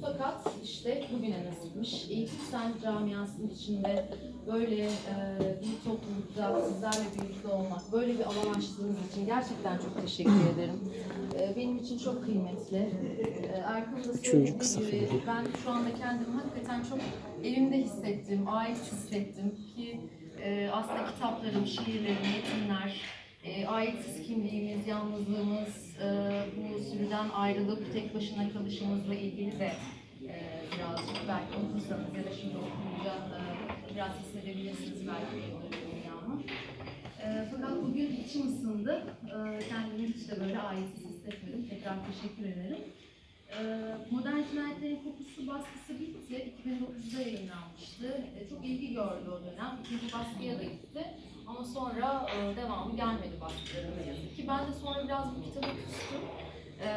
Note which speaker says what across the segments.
Speaker 1: fakat işte bugüne nasipmiş. Eğitim Sen camiasının içinde böyle e, bir toplulukta sizlerle birlikte olmak, böyle bir alan açtığınız için gerçekten çok teşekkür ederim. E, benim için çok kıymetli. E, Erkan'ın da söylediği gibi ben şu anda kendimi hakikaten çok evimde hissettim, ait hissettim ki e, aslında kitaplarım, şiirlerim, metinler, e, aitsiz kimliğimiz, yalnızlığımız, e, bu sürüden ayrılıp tek başına kalışımızla ilgili de e, birazcık belki okursanız ya da şimdi okuyunca e, biraz hissedebilirsiniz belki benim dünyamı. E, fakat bugün içim ısındı. E, kendimi hiç de böyle aitsiz hissetmedim. Tekrar teşekkür ederim. E, Modern Cinayetlerin Kokusu baskısı bitti. 2009'da yayınlanmıştı. E, çok ilgi gördü o dönem. İkinci baskıya da gitti. Ama sonra e, devamı gelmedi baskıların ne yazık ki. Ben de sonra biraz bu kitaba küstüm. E,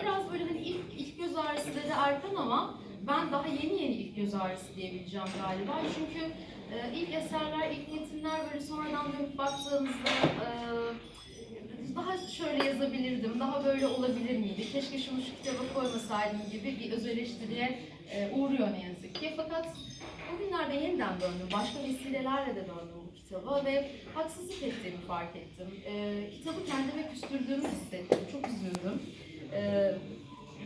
Speaker 1: biraz böyle hani ilk, ilk göz ağrısı dedi Erkan ama ben daha yeni yeni ilk göz ağrısı diyebileceğim galiba. Çünkü e, ilk eserler, ilk metinler böyle sonradan dönüp baktığımızda e, daha şöyle yazabilirdim, daha böyle olabilir miydi, keşke şunu şu kitaba koymasaydım gibi bir öz eleştiriye e, uğruyor ne yazık ki. Fakat bugünlerde yeniden döndüm, başka vesilelerle de döndüm kitaba ve haksızlık ettiğimi fark ettim. E, kitabı kendime küstürdüğümü hissettim, çok üzüldüm. E,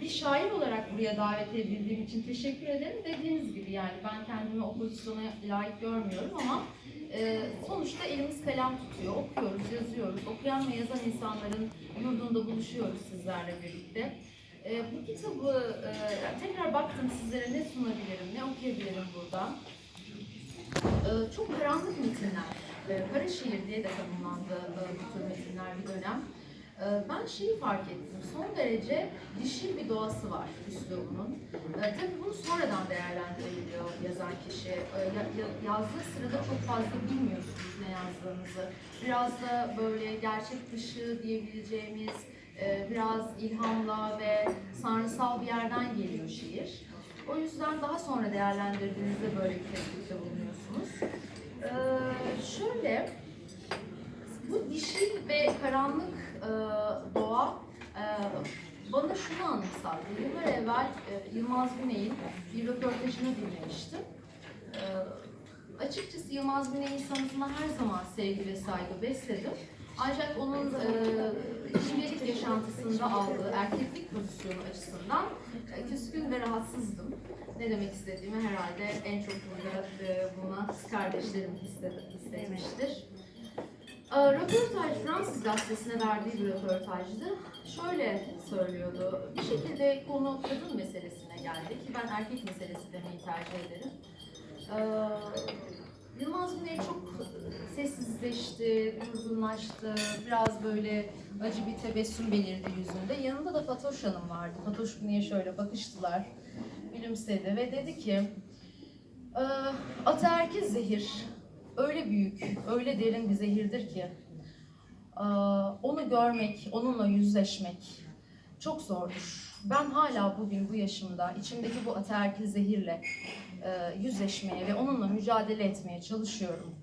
Speaker 1: bir şair olarak buraya davet edildiğim için teşekkür ederim. Dediğiniz gibi yani ben kendimi o pozisyona layık görmüyorum ama e, sonuçta elimiz kalem tutuyor, okuyoruz, yazıyoruz. Okuyan ve yazan insanların yurdunda buluşuyoruz sizlerle birlikte. E, bu kitabı e, tekrar baktım sizlere ne sunabilirim, ne okuyabilirim burada. E, çok karanlık metinler. E, kara şiir diye de tanımlandı e, bu tür metinler bir dönem. E, ben şeyi fark ettim, son derece dişil bir doğası var üslubunun. Tabii bunu sonradan değerlendirebiliyor yazan kişi. Ya- ya- yazdığı sırada çok fazla bilmiyorsunuz ne yazdığınızı. Biraz da böyle gerçek dışı diyebileceğimiz, e, biraz ilhamla ve sanrısal bir yerden geliyor şiir. O yüzden daha sonra değerlendirdiğinizde böyle bir tespitte bulunuyorsunuz. E, şöyle, bu dişil ve karanlık e, doğa e, bana şunu anımsattı. Yıllar evvel e, Yılmaz Güney'in bir röportajını dinlemiştim. E, açıkçası Yılmaz Güney'in sanatına her zaman sevgi ve saygı besledim. Ancak onun e, şimdilik yaşantısında aldığı erkeklik pozisyonu açısından e, küskün ve rahatsızdım. Ne demek istediğimi herhalde en çok burada e, buna kardeşlerim hissetmiştir. Ee, Röportaj Fransız gazetesine verdiği bir röportajdı. Şöyle söylüyordu. Bir şekilde konu kadın meselesine geldi ki ben erkek meselesi demeyi tercih ederim. Ee, Yılmaz Güney çok sessizleşti, durgunlaştı. Biraz böyle acı bir tebessüm belirdi yüzünde. Yanında da Fatoş Hanım vardı. Fatoş Güney'e şöyle bakıştılar. Gülümsedi ve dedi ki "Ee, Ataerkil zehir öyle büyük, öyle derin bir zehirdir ki ee, onu görmek, onunla yüzleşmek çok zordur. Ben hala bugün bu yaşımda içimdeki bu ataerkil zehirle e, yüzleşmeye ve onunla mücadele etmeye çalışıyorum.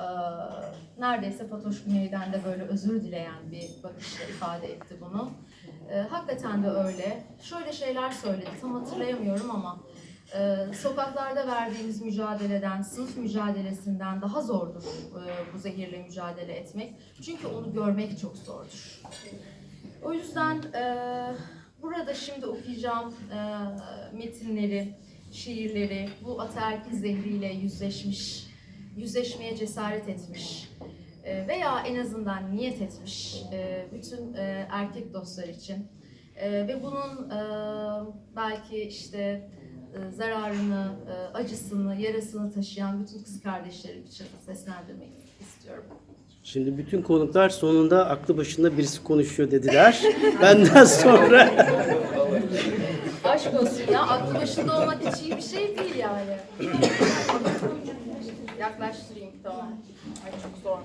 Speaker 1: Ee, neredeyse Fatoş Güney'den de böyle özür dileyen bir bakışla ifade etti bunu. Ee, hakikaten de öyle. Şöyle şeyler söyledi, tam hatırlayamıyorum ama e, sokaklarda verdiğimiz mücadeleden, sınıf mücadelesinden daha zordur e, bu zehirle mücadele etmek. Çünkü onu görmek çok zordur. O yüzden e, burada şimdi okuyacağım metinleri, şiirleri bu ataerkil zehriyle yüzleşmiş, yüzleşmeye cesaret etmiş e, veya en azından niyet etmiş e, bütün e, erkek dostlar için ve bunun belki işte zararını, acısını, yarasını taşıyan bütün kız kardeşlerim için seslendirmek istiyorum.
Speaker 2: Şimdi bütün konuklar sonunda aklı başında birisi konuşuyor dediler. Benden sonra
Speaker 1: Aşk olsun ya, aklı başında olmak hiç iyi bir şey değil yani. Yaklaştırayım, tamam. Ay çok zormuş. Ee,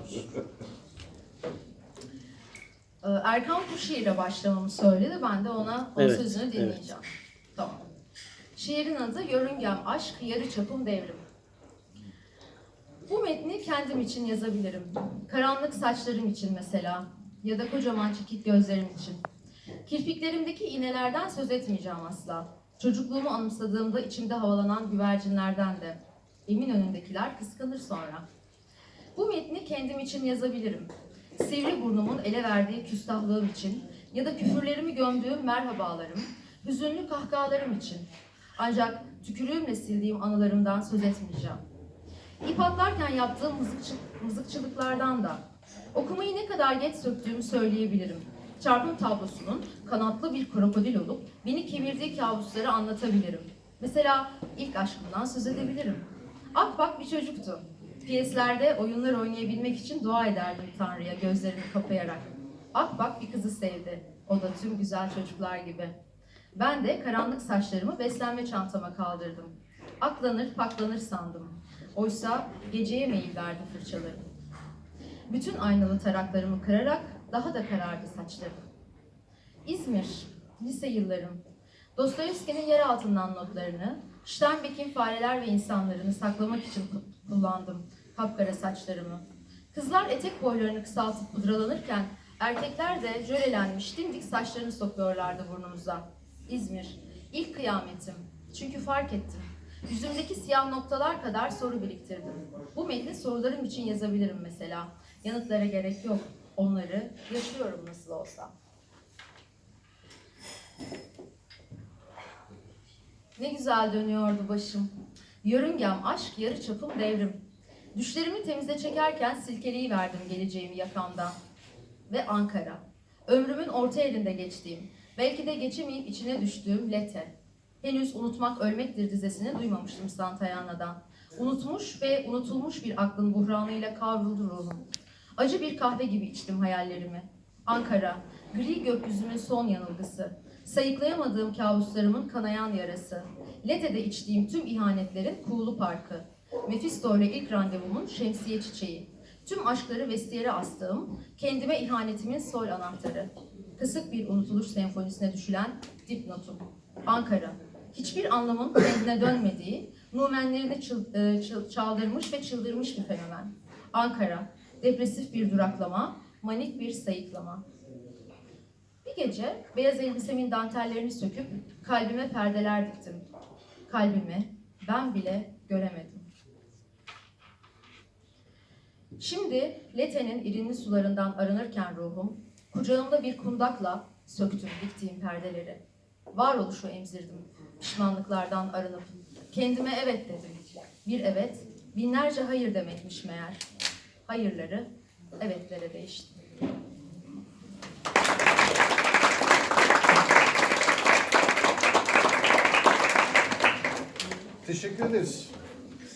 Speaker 1: Erkan bu şiire başlamamı söyledi, ben de ona onun
Speaker 2: Evet,
Speaker 1: sözünü
Speaker 2: evet.
Speaker 1: dinleyeceğim. Tamam. Şiirin adı Yörüngem Aşk, Yarı Çapım Devrim. Bu metni kendim için yazabilirim. Karanlık saçlarım için mesela ya da kocaman çekik gözlerim için. Kirpiklerimdeki iğnelerden söz etmeyeceğim asla. Çocukluğumu anımsadığımda içimde havalanan güvercinlerden de. Emin önündekiler kıskanır sonra. Kendim için yazabilirim. Sivri burnumun ele verdiği küstahlığım için ya da küfürlerimi gömdüğüm merhabalarım, hüzünlü kahkahalarım için. Ancak tükürüğümle sildiğim anılarımdan söz etmeyeceğim. İp atlarken yaptığım mızıkçı, mızıkçılıklardan da. Okumayı ne kadar geç söktüğümü söyleyebilirim. Çarpım tablosunun kanatlı bir krokodil olup beni kemirdiği kabusları anlatabilirim. Mesela ilk aşkımdan söz edebilirim. Akbak bir çocuktu. Piyeslerde oyunlar oynayabilmek için dua ederdim Tanrı'ya gözlerimi kapayarak. Akbak bir kızı sevdi. O da tüm güzel çocuklar gibi. Ben de karanlık saçlarımı beslenme çantama kaldırdım. Aklanır paklanır sandım. Oysa geceye meyil verdi fırçalarım. Bütün aynalı taraklarımı kırarak daha da karardı saçlarım. İzmir, lise yıllarım. Dostoyevski'nin yer altından notlarını, Steinbeck'in fareler ve insanlarını saklamak için ku- kullandım kapkara saçlarımı. Kızlar etek boylarını kısaltıp pudralanırken erkekler de jölelenmiş dimdik saçlarını sokuyorlardı burnumuza. İzmir, ilk kıyametim. Çünkü fark ettim. Yüzümdeki siyah noktalar kadar soru biriktirdim. Bu metni sorularım için yazabilirim mesela. Yanıtlara gerek yok. Onları yaşıyorum nasıl olsa. Ne güzel dönüyordu başım. Yörüngem aşk, yarı çapım devrim. Düşlerimi temize çekerken silkeliği verdim geleceğimi yakamdan. Ve Ankara. Ömrümün orta elinde geçtiğim, belki de geçemeyip içine düştüğüm Lete. Henüz unutmak ölmektir dizesini duymamıştım Santayanna'dan. Unutmuş ve unutulmuş bir aklın buhranıyla kavruldu ruhum. Acı bir kahve gibi içtim hayallerimi. Ankara, gri gökyüzünün son yanılgısı. Sayıklayamadığım kabuslarımın kanayan yarası. Lete'de içtiğim tüm ihanetlerin kuğulu parkı. Mephisto ile ilk randevumun şemsiye çiçeği. Tüm aşkları vestiyere astığım, kendime ihanetimin sol anahtarı. Kısık bir unutuluş senfonisine düşülen dipnotum. Ankara, hiçbir anlamın kendine dönmediği, numenlerini çıl- e, çıl- çaldırmış ve çıldırmış bir fenomen. Ankara, depresif bir duraklama, manik bir sayıklama. Bir gece beyaz elbisemin dantellerini söküp kalbime perdeler diktim. Kalbimi ben bile göremedim. Şimdi Lete'nin irinli sularından arınırken ruhum, kucağımda bir kundakla söktüm diktiğim perdeleri. Varoluşu emzirdim, pişmanlıklardan arınıp. Kendime evet dedim. Bir evet, binlerce hayır demekmiş meğer. Hayırları evetlere değişti.
Speaker 3: Teşekkür ederiz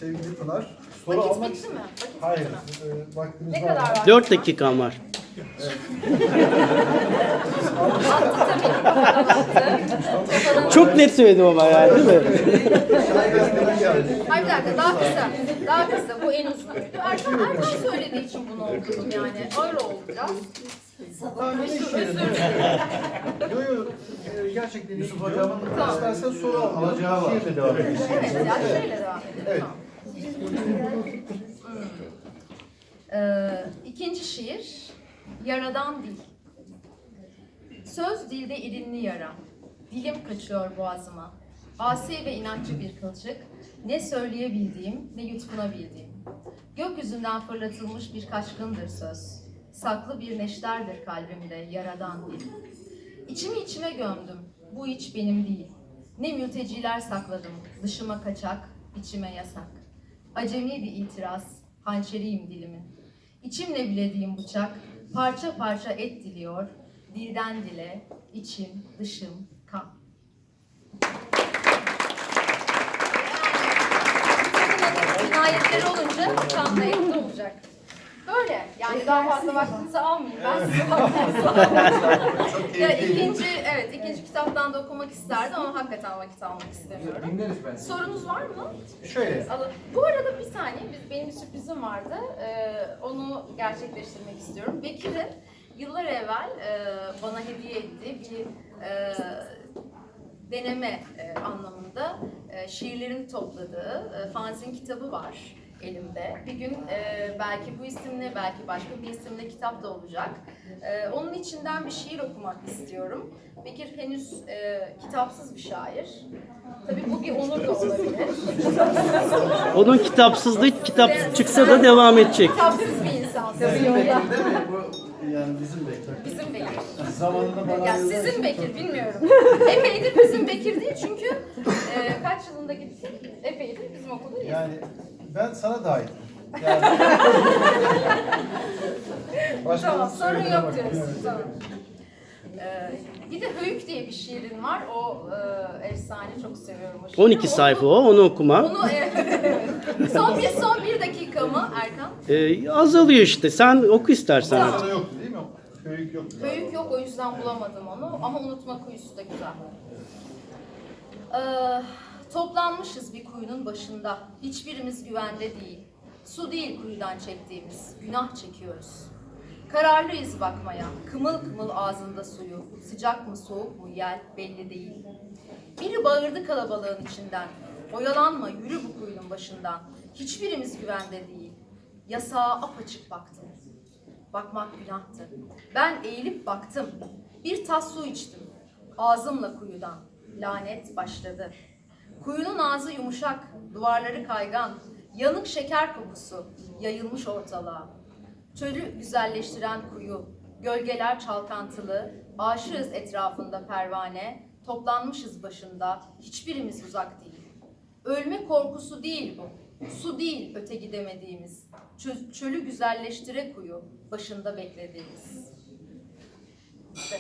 Speaker 3: sevgili Pınar. Soru
Speaker 1: Vakit
Speaker 3: almak
Speaker 1: bitti mi? Vakit
Speaker 3: Hayır.
Speaker 1: bitti mi?
Speaker 3: e, vaktimiz
Speaker 1: Ne
Speaker 3: var.
Speaker 1: kadar var?
Speaker 2: 4 dakikan var. Çok net söyledim ama yani değil mi?
Speaker 1: Hayır bir dakika daha kısa. Daha kısa. Bu en uzun. Erkan, Erkan söylediği için bunu okudum yani. Ağır oldu biraz.
Speaker 3: Tamam, ne işleyelim? Yo yo e, gerçekten Yusuf Hocam'ın istersen soru al. Alacağı var. Şiirle devam edelim.
Speaker 1: Evet ya şöyle devam edelim.
Speaker 3: Evet.
Speaker 1: Tamam. Ee, ikinci şiir. Yaradan dil. Söz dilde irinli yara. Dilim kaçıyor boğazıma. Asi ve inatçı bir kılçık. Ne söyleyebildiğim ne yutkunabildiğim. Gökyüzünden fırlatılmış bir kaçkındır söz. Saklı bir neşterdir kalbimde yaradan dil. İçimi içime gömdüm. Bu iç benim değil. Ne mülteciler sakladım. Dışıma kaçak, içime yasak. Acemi bir itiraz, hançeriyim dilimin. İçimle bilediğim bıçak, parça parça et diliyor. Dilden dile, içim, dışım, kan. Cinayetleri olunca kanla etli olacak. Böyle. Yani daha fazla vaktinizi almayayım. Ben size vaktinizi almayayım. Ya ikinci, evet ikinci kitaptan da okumak isterdim ama hakikaten vakit almak istemiyorum.
Speaker 4: Dinleriz ben.
Speaker 1: Sorunuz var mı?
Speaker 3: Şöyle.
Speaker 1: Alın. Bu arada bir saniye, biz, benim bir sürprizim vardı. Ee, onu gerçekleştirmek istiyorum. Bekir'in yıllar evvel e, bana hediye ettiği bir e, deneme e, anlamında e, şiirlerini topladığı e, fanzin kitabı var. Elimde. Bir gün e, belki bu isimle, belki başka bir isimle kitap da olacak. E, onun içinden bir şiir okumak istiyorum. Bekir henüz e, kitapsız bir şair. Tabii bu bir onur da olabilir.
Speaker 2: Onun kitapsızlığı kitap çıksa da devam edecek.
Speaker 1: Kitapsız bir insan.
Speaker 3: Bizim Bekir değil mi? Bu yani bizim Bekir.
Speaker 1: Bizim Bekir.
Speaker 3: Zamanında bana
Speaker 1: Ya sizin Bekir bilmiyorum. Epeydir bizim Bekir değil çünkü e, kaç yılında gittik? Epeydir bizim okulda değil.
Speaker 3: Yani ben sana dahil. Yani.
Speaker 1: Tamam sorun
Speaker 3: söylediğine
Speaker 1: yok
Speaker 3: bak.
Speaker 1: diyorsun. Tamam. Ee, bir de Höyük diye bir şiirin var. O e, efsane çok seviyorum o şiiri.
Speaker 2: 12 sayfa o, onu okuma.
Speaker 1: Onu e, son bir son bir dakika mı Erkan?
Speaker 2: Ee, azalıyor işte. Sen oku istersen artık.
Speaker 3: Sana yoktu değil mi? Köyük yoktu.
Speaker 1: Höyük yok o yüzden bulamadım onu ama unutma kuyusu da güzel. Ee, toplanmışız bir kuyunun başında. Hiçbirimiz güvende değil. Su değil kuyudan çektiğimiz, günah çekiyoruz. Kararlıyız bakmaya, kımıl kımıl ağzında suyu. Sıcak mı soğuk mu yel belli değil. Biri bağırdı kalabalığın içinden. Oyalanma yürü bu kuyunun başından. Hiçbirimiz güvende değil. Yasağa apaçık baktım. Bakmak günahtı. Ben eğilip baktım. Bir tas su içtim. Ağzımla kuyudan. Lanet başladı. Kuyunun ağzı yumuşak, duvarları kaygan. Yanık şeker kokusu yayılmış ortalığa. Çölü güzelleştiren kuyu, gölgeler çalkantılı, aşığız etrafında pervane, toplanmışız başında, hiçbirimiz uzak değil. Ölme korkusu değil bu. Su değil öte gidemediğimiz. Çö- çölü güzelleştire kuyu başında beklediğimiz. İşte